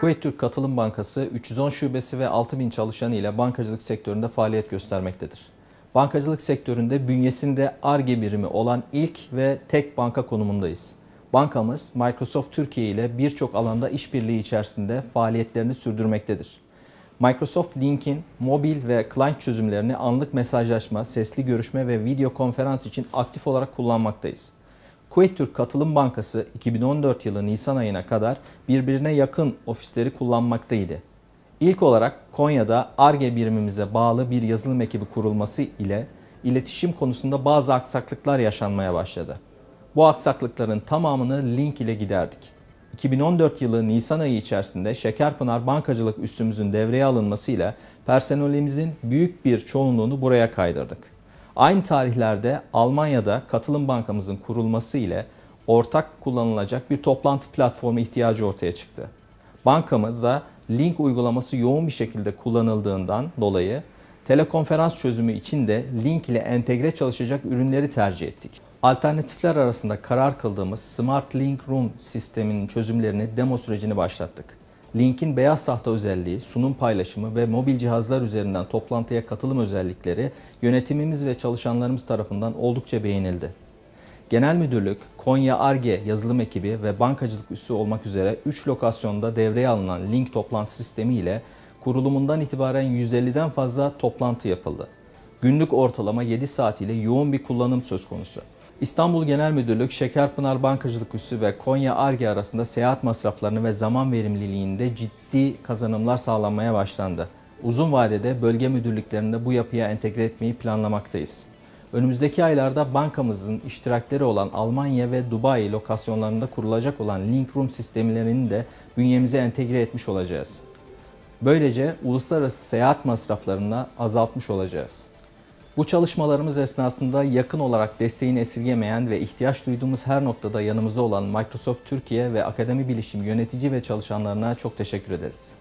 Kuveyt Türk Katılım Bankası 310 şubesi ve 6000 çalışanı ile bankacılık sektöründe faaliyet göstermektedir. Bankacılık sektöründe bünyesinde ARGE birimi olan ilk ve tek banka konumundayız. Bankamız Microsoft Türkiye ile birçok alanda işbirliği içerisinde faaliyetlerini sürdürmektedir. Microsoft Link'in mobil ve client çözümlerini anlık mesajlaşma, sesli görüşme ve video konferans için aktif olarak kullanmaktayız. Kuveyt Katılım Bankası 2014 yılı Nisan ayına kadar birbirine yakın ofisleri kullanmaktaydı. İlk olarak Konya'da ARGE birimimize bağlı bir yazılım ekibi kurulması ile iletişim konusunda bazı aksaklıklar yaşanmaya başladı. Bu aksaklıkların tamamını Link ile giderdik. 2014 yılı Nisan ayı içerisinde Şekerpınar Bankacılık üssümüzün devreye alınmasıyla personelimizin büyük bir çoğunluğunu buraya kaydırdık. Aynı tarihlerde Almanya'da katılım bankamızın kurulması ile ortak kullanılacak bir toplantı platformu ihtiyacı ortaya çıktı. Bankamızda Link uygulaması yoğun bir şekilde kullanıldığından dolayı telekonferans çözümü için de Link ile entegre çalışacak ürünleri tercih ettik. Alternatifler arasında karar kıldığımız Smart Link Room sisteminin çözümlerini demo sürecini başlattık. Link'in beyaz tahta özelliği, sunum paylaşımı ve mobil cihazlar üzerinden toplantıya katılım özellikleri yönetimimiz ve çalışanlarımız tarafından oldukça beğenildi. Genel Müdürlük, Konya Arge yazılım ekibi ve bankacılık üssü olmak üzere 3 lokasyonda devreye alınan Link toplantı sistemi ile kurulumundan itibaren 150'den fazla toplantı yapıldı. Günlük ortalama 7 saat ile yoğun bir kullanım söz konusu. İstanbul Genel Müdürlük, Şekerpınar Bankacılık Üssü ve Konya Arge arasında seyahat masraflarını ve zaman verimliliğinde ciddi kazanımlar sağlanmaya başlandı. Uzun vadede bölge müdürlüklerinde bu yapıya entegre etmeyi planlamaktayız. Önümüzdeki aylarda bankamızın iştirakleri olan Almanya ve Dubai lokasyonlarında kurulacak olan Link Room sistemlerini de bünyemize entegre etmiş olacağız. Böylece uluslararası seyahat masraflarını azaltmış olacağız. Bu çalışmalarımız esnasında yakın olarak desteğini esirgemeyen ve ihtiyaç duyduğumuz her noktada yanımızda olan Microsoft Türkiye ve Akademi Bilişim yönetici ve çalışanlarına çok teşekkür ederiz.